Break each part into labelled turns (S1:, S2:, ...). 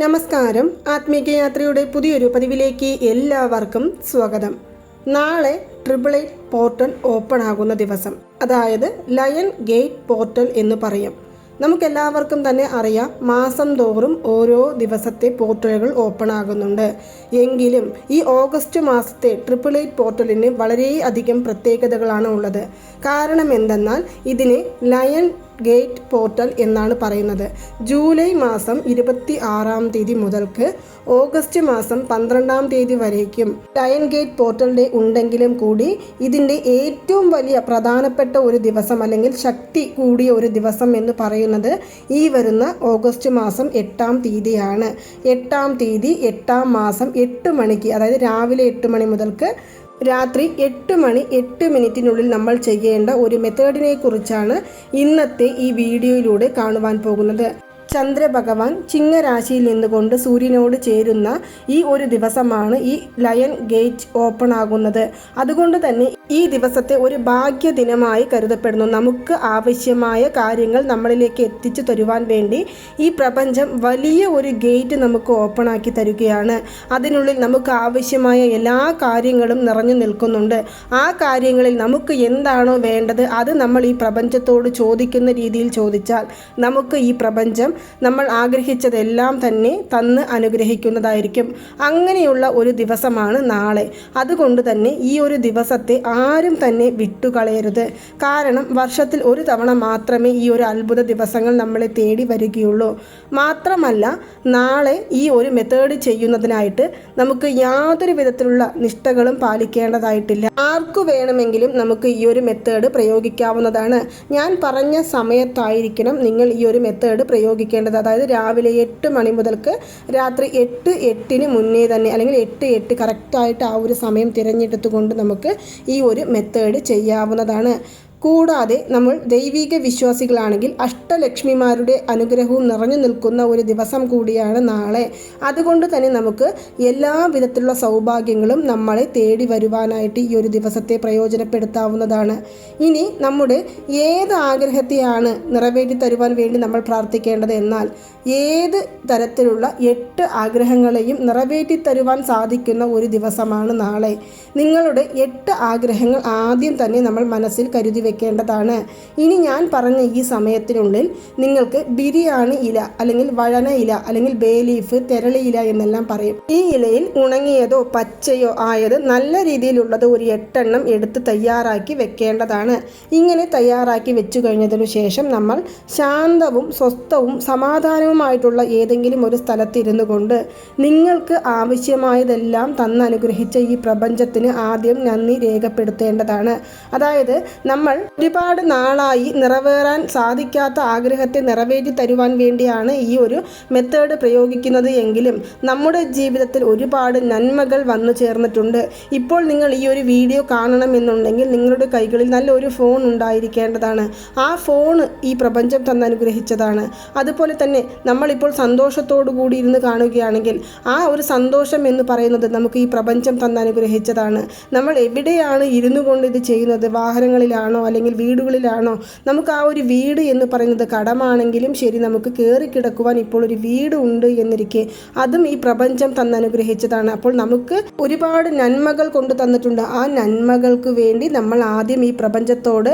S1: നമസ്കാരം. ആത്മീകയാത്രയുടെ പുതിയൊരു പതിവിലേക്ക് എല്ലാവർക്കും സ്വാഗതം. നാളെ ട്രിപ്പിൾ എയ്റ്റ് പോർട്ടൽ ഓപ്പൺ ആകുന്ന ദിവസം. അതായത് ലയൺ ഗേറ്റ് പോർട്ടൽ എന്ന് പറയും. നമുക്കെല്ലാവർക്കും തന്നെ അറിയാം മാസം തോറും ഓരോ ദിവസത്തെ പോർട്ടലുകൾ ഓപ്പൺ ആകുന്നുണ്ട്. എങ്കിലും ഈ ഓഗസ്റ്റ് മാസത്തെ ട്രിപ്പിൾ എയ്റ്റ് പോർട്ടലിന് വളരെയധികം പ്രത്യേകതകളാണ് ഉള്ളത്. കാരണം എന്തെന്നാൽ ഇതിന് ലയൺ ഗേറ്റ് പോർട്ടൽ എന്നാണ് പറയുന്നത്. ജൂലൈ മാസം ഇരുപത്തി ആറാം തീയതി മുതൽക്ക് ഓഗസ്റ്റ് മാസം പന്ത്രണ്ടാം തീയതി വരേക്കും ടയൻ ഗേറ്റ് പോർട്ടൽ ഡേ ഉണ്ടെങ്കിലും കൂടി ഇതിന്റെ ഏറ്റവും വലിയ പ്രധാനപ്പെട്ട ഒരു ദിവസം അല്ലെങ്കിൽ ശക്തി കൂടിയ ഒരു ദിവസം എന്ന് പറയുന്നത് ഈ വരുന്ന ഓഗസ്റ്റ് മാസം എട്ടാം തീയതിയാണ്. എട്ടാം തീയതി എട്ടാം മാസം എട്ട് മണിക്ക് അതായത് രാവിലെ എട്ട് മണി മുതൽക്ക് രാത്രി എട്ട് മണി എട്ട് മിനിറ്റിനുള്ളിൽ നമ്മൾ ചെയ്യേണ്ട ഒരു മെത്തേഡിനെ കുറിച്ചാണ് ഇന്നത്തെ ഈ വീഡിയോയിലൂടെ കാണുവാൻ പോകുന്നത്. ചന്ദ്രഭഗവാൻ ചിങ്ങരാശിയിൽ നിന്നുകൊണ്ട് സൂര്യനോട് ചേരുന്ന ഈ ഒരു ദിവസമാണ് ഈ ലയൺ ഗേറ്റ് ഓപ്പൺ ആകുന്നത്. അതുകൊണ്ട് തന്നെ ഈ ദിവസത്തെ ഒരു ഭാഗ്യ ദിനമായി കരുതപ്പെടുന്നു. നമുക്ക് ആവശ്യമായ കാര്യങ്ങൾ നമ്മളിലേക്ക് എത്തിച്ചു തരുവാൻ വേണ്ടി ഈ പ്രപഞ്ചം വലിയ ഒരു ഗേറ്റ് നമുക്ക് ഓപ്പൺ ആക്കി തരികയാണ്. അതിനുള്ളിൽ നമുക്ക് ആവശ്യമായ എല്ലാ കാര്യങ്ങളും നിറഞ്ഞു നിൽക്കുന്നുണ്ട്. ആ കാര്യങ്ങളിൽ നമുക്ക് എന്താണോ വേണ്ടത് അത് നമ്മൾ ഈ പ്രപഞ്ചത്തോട് ചോദിക്കുന്ന രീതിയിൽ ചോദിച്ചാൽ നമുക്ക് ഈ പ്രപഞ്ചം നമ്മൾ ആഗ്രഹിച്ചതെല്ലാം തന്നെ തന്ന് അനുഗ്രഹിക്കുന്നതായിരിക്കും. അങ്ങനെയുള്ള ഒരു ദിവസമാണ് നാളെ. അതുകൊണ്ട് തന്നെ ഈ ഒരു ദിവസത്തെ ആരും തന്നെ വിട്ടുകളയരുത്. കാരണം വർഷത്തിൽ ഒരു തവണ മാത്രമേ ഈ ഒരു അത്ഭുത ദിവസങ്ങൾ നമ്മളെ തേടി വരികയുള്ളൂ. മാത്രമല്ല നാളെ ഈ ഒരു മെത്തേഡ് ചെയ്യുന്നതിനായിട്ട് നമുക്ക് യാതൊരു വിധത്തിലുള്ള നിഷ്ഠകളും പാലിക്കേണ്ടതായിട്ടില്ല. ആർക്കു വേണമെങ്കിലും നമുക്ക് ഈ ഒരു മെത്തേഡ് പ്രയോഗിക്കാവുന്നതാണ്. ഞാൻ പറഞ്ഞ സമയത്തായിരിക്കണം നിങ്ങൾ ഈ ഒരു മെത്തേഡ് പ്രയോഗിക്കേണ്ടത് അതായത് രാവിലെ എട്ട് മണി മുതൽക്ക് രാത്രി എട്ട് എട്ടിന് മുന്നേ തന്നെ അല്ലെങ്കിൽ എട്ട് എട്ട് കറക്റ്റായിട്ട് ആ ഒരു സമയം തിരഞ്ഞെടുത്തുകൊണ്ട് നമുക്ക് ഈ ഒരു മെത്തേഡ് ചെയ്യാവുന്നതാണ്. കൂടാതെ നമ്മൾ ദൈവിക വിശ്വാസികളാണെങ്കിൽ അഷ്ടലക്ഷ്മിമാരുടെ അനുഗ്രഹവും നിറഞ്ഞു നിൽക്കുന്ന ഒരു ദിവസം കൂടിയാണ് നാളെ. അതുകൊണ്ട് തന്നെ നമുക്ക് എല്ലാ വിധത്തിലുള്ള സൗഭാഗ്യങ്ങളും നമ്മളെ തേടി വരുവാനായിട്ട് ഈ ഒരു ദിവസത്തെ പ്രയോജനപ്പെടുത്താവുന്നതാണ്. ഇനി നമ്മുടെ ഏത് ആഗ്രഹത്തെയാണ് നിറവേറ്റി തരുവാൻ വേണ്ടി നമ്മൾ പ്രാർത്ഥിക്കേണ്ടത് എന്നാൽ ഏത് തരത്തിലുള്ള എട്ട് ആഗ്രഹങ്ങളെയും നിറവേറ്റി തരുവാൻ സാധിക്കുന്ന ഒരു ദിവസമാണ് നാളെ. നിങ്ങളുടെ എട്ട് ആഗ്രഹങ്ങൾ ആദ്യം തന്നെ നമ്മൾ മനസ്സിൽ കരുതി വെക്കേണ്ടതാണ്. ഇനി ഞാൻ പറഞ്ഞ ഈ സമയത്തിനുള്ളിൽ നിങ്ങൾക്ക് ബിരിയാണി ഇല അല്ലെങ്കിൽ വഴന ഇല അല്ലെങ്കിൽ ബേലീഫ് തെരളി ഇല എന്നെല്ലാം പറയും. ഈ ഇലയിൽ ഉണങ്ങിയതോ പച്ചയോ ആയത് നല്ല രീതിയിലുള്ളത് ഒരു എട്ടെണ്ണം എടുത്ത് തയ്യാറാക്കി വെക്കേണ്ടതാണ്. ഇങ്ങനെ തയ്യാറാക്കി വെച്ചു കഴിഞ്ഞതിനു ശേഷം നമ്മൾ ശാന്തവും സ്വസ്ഥവും സമാധാനവുമായിട്ടുള്ള ഏതെങ്കിലും ഒരു സ്ഥലത്തിരുന്നു കൊണ്ട് നിങ്ങൾക്ക് ആവശ്യമായതെല്ലാം തന്നനുഗ്രഹിച്ച ഈ പ്രപഞ്ചത്തിന് ആദ്യം നന്ദി രേഖപ്പെടുത്തേണ്ടതാണ്. അതായത് നമ്മൾ ഒരുപാട് നാളായി നിറവേറാൻ സാധിക്കാത്ത ആഗ്രഹത്തെ നിറവേറ്റി തരുവാൻ വേണ്ടിയാണ് ഈ ഒരു മെത്തേഡ് പ്രയോഗിക്കുന്നത് എങ്കിലും നമ്മുടെ ജീവിതത്തിൽ ഒരുപാട് നന്മകൾ വന്നു ചേർന്നിട്ടുണ്ട്. ഇപ്പോൾ നിങ്ങൾ ഈ ഒരു വീഡിയോ കാണണമെന്നുണ്ടെങ്കിൽ നിങ്ങളുടെ കൈകളിൽ നല്ലൊരു ഫോൺ ഉണ്ടായിരിക്കേണ്ടതാണ്. ആ ഫോൺ ഈ പ്രപഞ്ചം തന്ന് അനുഗ്രഹിച്ചതാണ് അതുപോലെ തന്നെ നമ്മളിപ്പോൾ സന്തോഷത്തോടു കൂടി ഇരുന്ന് കാണുകയാണെങ്കിൽ ആ ഒരു സന്തോഷം എന്ന് പറയുന്നത് നമുക്ക് ഈ പ്രപഞ്ചം തന്ന് അനുഗ്രഹിച്ചതാണ് നമ്മൾ എവിടെയാണ് ഇരുന്നു കൊണ്ട് ഇത് ചെയ്യുന്നത്? വാഹനങ്ങളിലാണോ അല്ലെങ്കിൽ വീടുകളിലാണോ? നമുക്ക് ആ ഒരു വീട് എന്ന് പറയുന്നത് കടമാണെങ്കിലും ശരി നമുക്ക് കയറി കിടക്കുവാൻ ഇപ്പോൾ ഒരു വീട് ഉണ്ട് എന്നിരിക്കെ അതും ഈ പ്രപഞ്ചം തന്നനുഗ്രഹിച്ചതാണ്. അപ്പോൾ നമുക്ക് ഒരുപാട് നന്മകൾ കൊണ്ടു തന്നിട്ടുണ്ട്. ആ നന്മകൾക്ക് വേണ്ടി നമ്മൾ ആദ്യം ഈ പ്രപഞ്ചത്തോട്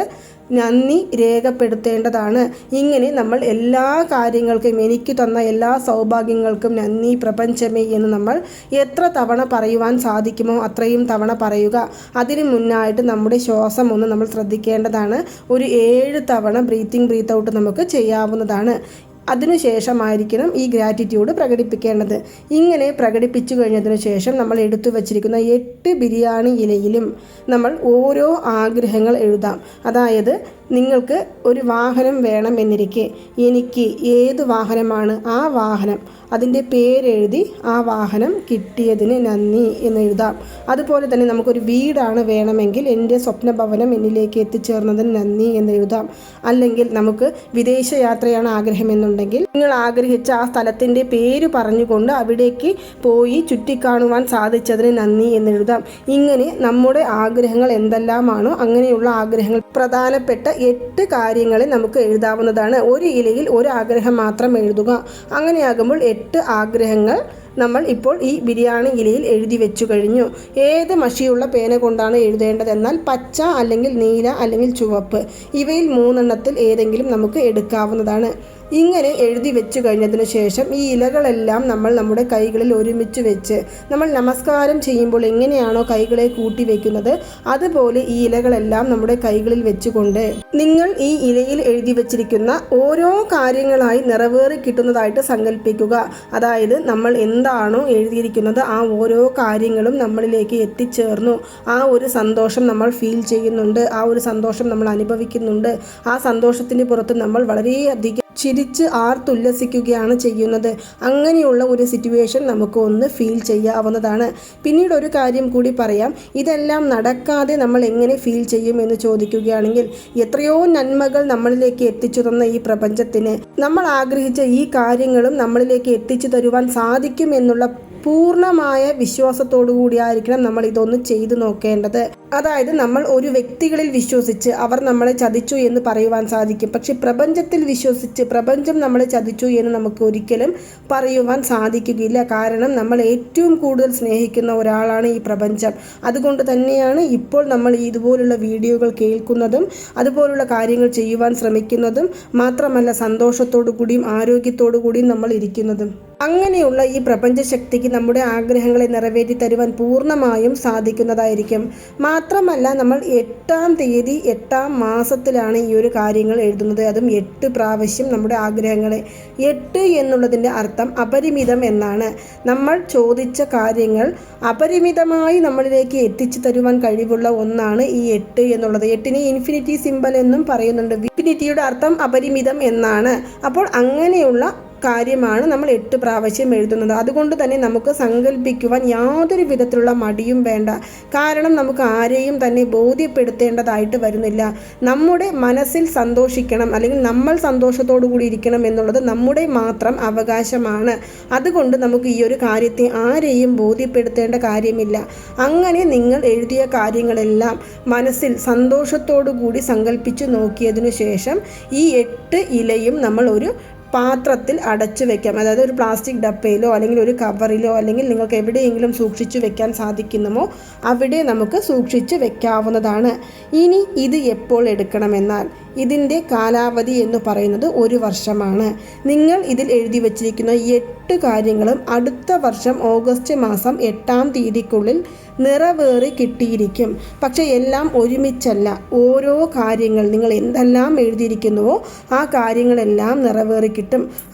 S1: നന്ദി രേഖപ്പെടുത്തേണ്ടതാണ്. ഇങ്ങനെ നമ്മൾ എല്ലാ കാര്യങ്ങൾക്കും എനിക്ക് തന്ന എല്ലാ സൗഭാഗ്യങ്ങൾക്കും നന്ദി പ്രപഞ്ചമേ എന്ന് നമ്മൾ എത്ര തവണ പറയുവാൻ സാധിക്കുമോ അത്രയും തവണ പറയുക. അതിന് മുന്നായിട്ട് നമ്മുടെ ശ്വാസം ഒന്ന് നമ്മൾ ശ്രദ്ധിക്കേണ്ടതാണ്. ഒരു ഏഴ് തവണ ബ്രീത്തിങ് ബ്രീത്ത് ഔട്ട് നമുക്ക് ചെയ്യാവുന്നതാണ്. അതിനുശേഷമായിരിക്കണം ഈ ഗ്രാറ്റിറ്റ്യൂഡ് പ്രകടിപ്പിക്കേണ്ടത്. ഇങ്ങനെ പ്രകടിപ്പിച്ചു കഴിഞ്ഞതിനു ശേഷം നമ്മൾ എടുത്തു വച്ചിരിക്കുന്ന എട്ട് ബിരിയാണി ഇലയിലും നമ്മൾ ഓരോ ആഗ്രഹങ്ങൾ എഴുതാം. അതായത് നിങ്ങൾക്ക് ഒരു വാഹനം വേണമെന്നിരിക്കെ എനിക്ക് ഏത് വാഹനമാണ് ആ വാഹനം? അതിന്റെ പേരെഴുതി ആ വാഹനം കിട്ടിയതിന് നന്ദി എന്ന് എഴുതാം. അതുപോലെ തന്നെ നമുക്കൊരു വീടാണ് വേണമെങ്കിൽ എന്റെ സ്വപ്നഭവനം എന്നിലേക്ക് എത്തിച്ചേർന്നതിന് നന്ദി എന്ന് എഴുതാം. അല്ലെങ്കിൽ നമുക്ക് വിദേശ യാത്രയാണ് ആഗ്രഹമെന്നുണ്ടെങ്കിൽ നിങ്ങൾ ആഗ്രഹിച്ച ആ സ്ഥലത്തിന്റെ പേര് പറഞ്ഞുകൊണ്ട് അവിടേക്ക് പോയി ചുറ്റിക്കാണുവാൻ സാധിച്ചതിന് നന്ദി എന്ന് എഴുതാം. ഇങ്ങനെ നമ്മുടെ ആഗ്രഹങ്ങൾ എന്തെല്ലാമാണോ അങ്ങനെയുള്ള ആഗ്രഹങ്ങൾ പ്രധാനപ്പെട്ട എട്ട് കാര്യങ്ങളെ നമുക്ക് എഴുതാവുന്നതാണ്. ഒരു ഇലയിൽ ഒരു ആഗ്രഹം മാത്രം എഴുതുക. അങ്ങനെയാകുമ്പോൾ എട്ട് ആഗ്രഹങ്ങൾ നമ്മൾ ഇപ്പോൾ ഈ ബിരിയാണി ഇലയിൽ എഴുതി വെച്ചു കഴിഞ്ഞു. ഏത് മഷിയുള്ള പേന കൊണ്ടാണ് എഴുതേണ്ടതെന്നാൽ പച്ച അല്ലെങ്കിൽ നീല അല്ലെങ്കിൽ ചുവപ്പ്. ഇവയിൽ മൂന്നെണ്ണത്തിൽ ഏതെങ്കിലും നമുക്ക് എടുക്കാവുന്നതാണ്. ഇങ്ങനെ എഴുതി വെച്ചു കഴിഞ്ഞതിന് ശേഷം ഈ ഇലകളെല്ലാം നമ്മൾ നമ്മുടെ കൈകളിൽ ഒരുമിച്ച് വെച്ച് നമ്മൾ നമസ്കാരം ചെയ്യുമ്പോൾ എങ്ങനെയാണോ കൈകളെ കൂട്ടി വെക്കുന്നത് അതുപോലെ ഈ ഇലകളെല്ലാം നമ്മുടെ കൈകളിൽ വെച്ചുകൊണ്ട് നിങ്ങൾ ഈ ഇലയിൽ എഴുതി വെച്ചിരിക്കുന്ന ഓരോ കാര്യങ്ങളായി നിറവേറി കിട്ടുന്നതായിട്ട് സങ്കല്പിക്കുക. അതായത് നമ്മൾ എന്താണോ എഴുതിയിരിക്കുന്നത് ആ ഓരോ കാര്യങ്ങളും നമ്മളിലേക്ക് എത്തിച്ചേർന്നു. ആ ഒരു സന്തോഷം നമ്മൾ ഫീൽ ചെയ്യുന്നുണ്ട് ആ ഒരു സന്തോഷം നമ്മൾ അനുഭവിക്കുന്നുണ്ട് ആ സന്തോഷത്തിന് പുറത്ത് നമ്മൾ വളരെയധികം ചിരിച്ച് ആർത്തുല്ലസിക്കുകയാണ് ചെയ്യുന്നത്. അങ്ങനെയുള്ള ഒരു സിറ്റുവേഷൻ നമുക്ക് ഒന്ന് ഫീൽ ചെയ്യാവുന്നതാണ്. പിന്നീട് ഒരു കാര്യം കൂടി പറയാം. ഇതെല്ലാം നടക്കാതെ നമ്മൾ എങ്ങനെ ഫീൽ ചെയ്യും എന്ന് ചോദിക്കുകയാണെങ്കിൽ എത്രയോ നന്മകൾ നമ്മളിലേക്ക് എത്തിച്ചു തന്ന ഈ പ്രപഞ്ചത്തിന്. നമ്മൾ ആഗ്രഹിച്ച ഈ കാര്യങ്ങളും നമ്മളിലേക്ക് എത്തിച്ചു തരുവാൻ സാധിക്കും എന്നുള്ള പൂർണമായ വിശ്വാസത്തോടു കൂടിയായിരിക്കണം നമ്മൾ ഇതൊന്ന് ചെയ്തു നോക്കേണ്ടത്. അതായത് നമ്മൾ ഒരു വ്യക്തികളിൽ വിശ്വസിച്ച് അവർ നമ്മളെ ചതിച്ചു എന്ന് പറയുവാൻ സാധിക്കും. പക്ഷെ പ്രപഞ്ചത്തിൽ വിശ്വസിച്ച് പ്രപഞ്ചം നമ്മളെ ചതിച്ചു എന്ന് നമുക്ക് ഒരിക്കലും പറയുവാൻ സാധിക്കുകയില്ല. കാരണം നമ്മൾ ഏറ്റവും കൂടുതൽ സ്നേഹിക്കുന്ന ഒരാളാണ് ഈ പ്രപഞ്ചം. അതുകൊണ്ട് തന്നെയാണ് ഇപ്പോൾ നമ്മൾ ഇതുപോലുള്ള വീഡിയോകൾ കേൾക്കുന്നതും അതുപോലുള്ള കാര്യങ്ങൾ ചെയ്യുവാൻ ശ്രമിക്കുന്നതും മാത്രമല്ല സന്തോഷത്തോടു കൂടിയും ആരോഗ്യത്തോടു കൂടിയും നമ്മൾ ഇരിക്കുന്നതും. അങ്ങനെയുള്ള ഈ പ്രപഞ്ചശക്തിക്ക് നമ്മുടെ ആഗ്രഹങ്ങളെ നിറവേറ്റി തരുവാൻ പൂർണമായും സാധിക്കുന്നതായിരിക്കും. മാത്രമല്ല നമ്മൾ എട്ടാം തീയതി എട്ടാം മാസത്തിലാണ് ഈ ഒരു കാര്യങ്ങൾ എഴുതുന്നത്. അതും എട്ട് പ്രാവശ്യം നമ്മുടെ ആഗ്രഹങ്ങളെ. എട്ട് എന്നുള്ളതിന്റെ അർത്ഥം അപരിമിതം എന്നാണ്. നമ്മൾ ചോദിച്ച കാര്യങ്ങൾ അപരിമിതമായി നമ്മളിലേക്ക് എത്തിച്ചു തരുവാൻ കഴിവുള്ള ഒന്നാണ് ഈ എട്ട് എന്നുള്ളത്. എട്ടിനെ ഇൻഫിനിറ്റി സിമ്പൽ എന്നും പറയുന്നുണ്ട്. ഇൻഫിനിറ്റിയുടെ അർത്ഥം അപരിമിതം എന്നാണ്. അപ്പോൾ അങ്ങനെയുള്ള കാര്യമാണ് നമ്മൾ എട്ട് പ്രാവശ്യം എഴുതുന്നത്. അതുകൊണ്ട് തന്നെ നമുക്ക് സങ്കല്പിക്കുവാൻ യാതൊരു വിധത്തിലുള്ള മടിയും വേണ്ട. കാരണം നമുക്ക് ആരെയും തന്നെ ബോധ്യപ്പെടുത്തേണ്ടതായിട്ട് വരുന്നില്ല. നമ്മുടെ മനസ്സിൽ സന്തോഷിക്കണം അല്ലെങ്കിൽ നമ്മൾ സന്തോഷത്തോടു കൂടി ഇരിക്കണം എന്നുള്ളത് നമ്മുടെ മാത്രം അവകാശമാണ്. അതുകൊണ്ട് നമുക്ക് ഈ ഒരു കാര്യത്തെ ആരെയും ബോധ്യപ്പെടുത്തേണ്ട കാര്യമില്ല. അങ്ങനെ നിങ്ങൾ എഴുതിയ കാര്യങ്ങളെല്ലാം മനസ്സിൽ സന്തോഷത്തോടു കൂടി സങ്കല്പിച്ചു നോക്കിയതിനു ശേഷം ഈ എട്ട് ഇലയും നമ്മൾ ഒരു പാത്രത്തിൽ അടച്ചു വെക്കാം. അതായത് ഒരു പ്ലാസ്റ്റിക് ഡപ്പയിലോ അല്ലെങ്കിൽ ഒരു കവറിലോ അല്ലെങ്കിൽ നിങ്ങൾക്ക് എവിടെയെങ്കിലും സൂക്ഷിച്ചു വെക്കാൻ സാധിക്കുന്നുമോ അവിടെ നമുക്ക് സൂക്ഷിച്ചു വെക്കാവുന്നതാണ്. ഇനി ഇത് എപ്പോൾ എടുക്കണമെന്നാൽ ഇതിന്റെ കാലാവധി എന്ന് പറയുന്നത് ഒരു വർഷമാണ്. നിങ്ങൾ ഇതിൽ എഴുതി വച്ചിരിക്കുന്ന എട്ട് കാര്യങ്ങളും അടുത്ത വർഷം ഓഗസ്റ്റ് മാസം എട്ടാം തീയതിക്കുള്ളിൽ നിറവേറി കിട്ടിയിരിക്കും. പക്ഷേ എല്ലാം ഒരുമിച്ചല്ല. ഓരോ കാര്യങ്ങൾ നിങ്ങൾ എന്തെല്ലാം എഴുതിയിരിക്കുന്നുവോ ആ കാര്യങ്ങളെല്ലാം നിറവേറി കിട്ടും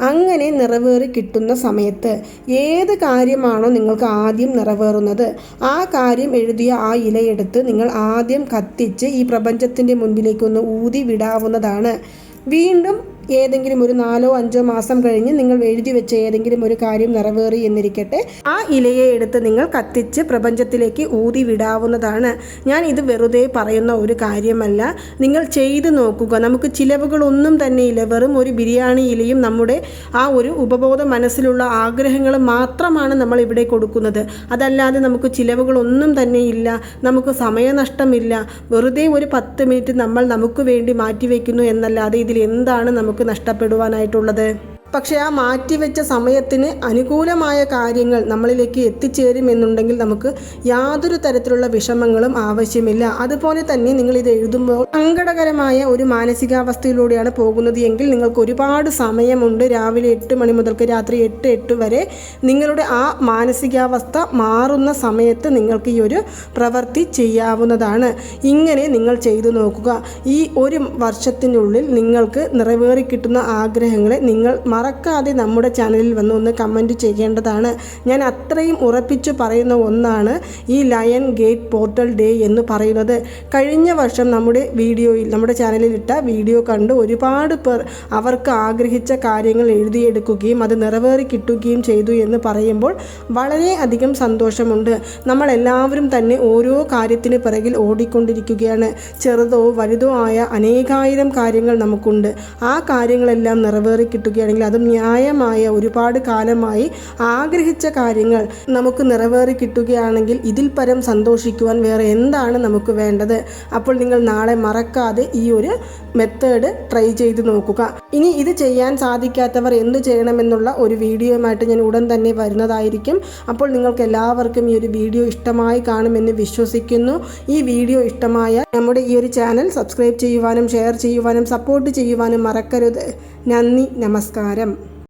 S1: അങ്ങനെ നിറവേറി കിട്ടുന്ന സമയത്ത് ഏത് കാര്യമാണോ നിങ്ങൾക്ക് ആദ്യം നിറവേറുന്നത്? ആ കാര്യം എഴുതിയ ആ ഇലയെടുത്ത് നിങ്ങൾ ആദ്യം കത്തിച്ച് ഈ പ്രപഞ്ചത്തിന്റെ മുൻപിലേക്കൊന്ന് ഊതി വിടാവുന്നതാണ്. വീണ്ടും ഏതെങ്കിലും ഒരു നാലോ അഞ്ചോ മാസം കഴിഞ്ഞ് നിങ്ങൾ എഴുതി വെച്ച ഏതെങ്കിലും ഒരു കാര്യം നിറവേറി എന്നിരിക്കട്ടെ ആ ഇലയെ എടുത്ത് നിങ്ങൾ കത്തിച്ച് പ്രപഞ്ചത്തിലേക്ക് ഊതി വിടാവുന്നതാണ്. ഞാൻ ഇത് വെറുതെ പറയുന്ന ഒരു കാര്യമല്ല. നിങ്ങൾ ചെയ്തു നോക്കുക. നമുക്ക് ചിലവുകളൊന്നും തന്നെ ഇല്ല. വെറും ഒരു ബിരിയാണി ഇലയും നമ്മുടെ ആ ഒരു ഉപബോധ മനസ്സിലുള്ള ആഗ്രഹങ്ങൾ മാത്രമാണ് നമ്മൾ ഇവിടെ കൊടുക്കുന്നത്. അതല്ലാതെ നമുക്ക് ചിലവുകളൊന്നും തന്നെ ഇല്ല. നമുക്ക് സമയനഷ്ടമില്ല. വെറുതെ ഒരു പത്ത് മിനിറ്റ് നമ്മൾ നമുക്ക് വേണ്ടി മാറ്റിവെക്കുന്നു എന്നല്ലാതെ ഇതിൽ എന്താണ് നമുക്ക് നഷ്ടപ്പെടുവാനായിട്ടുള്ളത്? പക്ഷേ ആ മാറ്റിവെച്ച സമയത്തിന് അനുകൂലമായ കാര്യങ്ങൾ നമ്മളിലേക്ക് എത്തിച്ചേരുമെന്നുണ്ടെങ്കിൽ നമുക്ക് യാതൊരു തരത്തിലുള്ള വിഷമങ്ങളും ആവശ്യമില്ല. അതുപോലെ തന്നെ നിങ്ങൾ ഇത് എഴുതുമ്പോൾ സങ്കടകരമായ ഒരു മാനസികാവസ്ഥയിലൂടെയാണ് പോകുന്നത് എങ്കിൽ നിങ്ങൾക്ക് ഒരുപാട് സമയമുണ്ട്. രാവിലെ എട്ട് മണി മുതൽക്ക് രാത്രി എട്ട് എട്ട് വരെ നിങ്ങളുടെ ആ മാനസികാവസ്ഥ മാറുന്ന സമയത്ത് നിങ്ങൾക്ക് ഈ ഒരു പ്രവൃത്തി ചെയ്യാവുന്നതാണ്. ഇങ്ങനെ നിങ്ങൾ ചെയ്തു നോക്കുക. ഈ ഒരു വർഷത്തിനുള്ളിൽ നിങ്ങൾക്ക് നിറവേറി കിട്ടുന്ന ആഗ്രഹങ്ങളെ നിങ്ങൾ മറക്കാതെ നമ്മുടെ ചാനലിൽ വന്ന് ഒന്ന് കമന്റ് ചെയ്യേണ്ടതാണ്. ഞാൻ അത്രയും ഉറപ്പിച്ചു പറയുന്ന ഒന്നാണ് ഈ ലയൺ ഗേറ്റ് പോർട്ടൽ ഡേ എന്ന് പറയുന്നത്. കഴിഞ്ഞ വർഷം നമ്മുടെ വീഡിയോയിൽ നമ്മുടെ ചാനലിൽ ഇട്ട വീഡിയോ കണ്ട് ഒരുപാട് പേർ അവർക്ക് ആഗ്രഹിച്ച കാര്യങ്ങൾ എഴുതിയെടുക്കുകയും അത് നിറവേറി കിട്ടുകയും ചെയ്തു എന്ന് പറയുമ്പോൾ വളരെ അധികം സന്തോഷമുണ്ട്. നമ്മളെല്ലാവരും തന്നെ ഓരോ കാര്യത്തിന് പിറകിൽ ഓടിക്കൊണ്ടിരിക്കുകയാണ്. ചെറുതോ വലുതോ ആയ അനേകായിരം കാര്യങ്ങൾ നമുക്കുണ്ട്. ആ കാര്യങ്ങളെല്ലാം നിറവേറി കിട്ടുകയാണെങ്കിൽ അതും ന്യായമായ ഒരുപാട് കാലമായി ആഗ്രഹിച്ച കാര്യങ്ങൾ നമുക്ക് നിറവേറി കിട്ടുകയാണെങ്കിൽ ഇതിൽ പരം സന്തോഷിക്കുവാൻ വേറെ എന്താണ് നമുക്ക് വേണ്ടത്? അപ്പോൾ നിങ്ങൾ നാളെ മറക്കാതെ ഈ ഒരു മെത്തേഡ് ട്രൈ ചെയ്ത് നോക്കുക. ഇനി ഇത് ചെയ്യാൻ സാധിക്കാത്തവർ എന്ത് ചെയ്യണമെന്നുള്ള ഒരു വീഡിയോയുമായിട്ട് ഞാൻ ഉടൻ തന്നെ വരുന്നതായിരിക്കും. അപ്പോൾ നിങ്ങൾക്ക് എല്ലാവർക്കും ഈ ഒരു വീഡിയോ ഇഷ്ടമായി കാണുമെന്ന് വിശ്വസിക്കുന്നു. ഈ വീഡിയോ ഇഷ്ടമായ നമ്മുടെ ഈ ഒരു ചാനൽ സബ്സ്ക്രൈബ് ചെയ്യുവാനും ഷെയർ ചെയ്യുവാനും സപ്പോർട്ട് ചെയ്യുവാനും മറക്കരുത്. നന്ദി നമസ്കാരം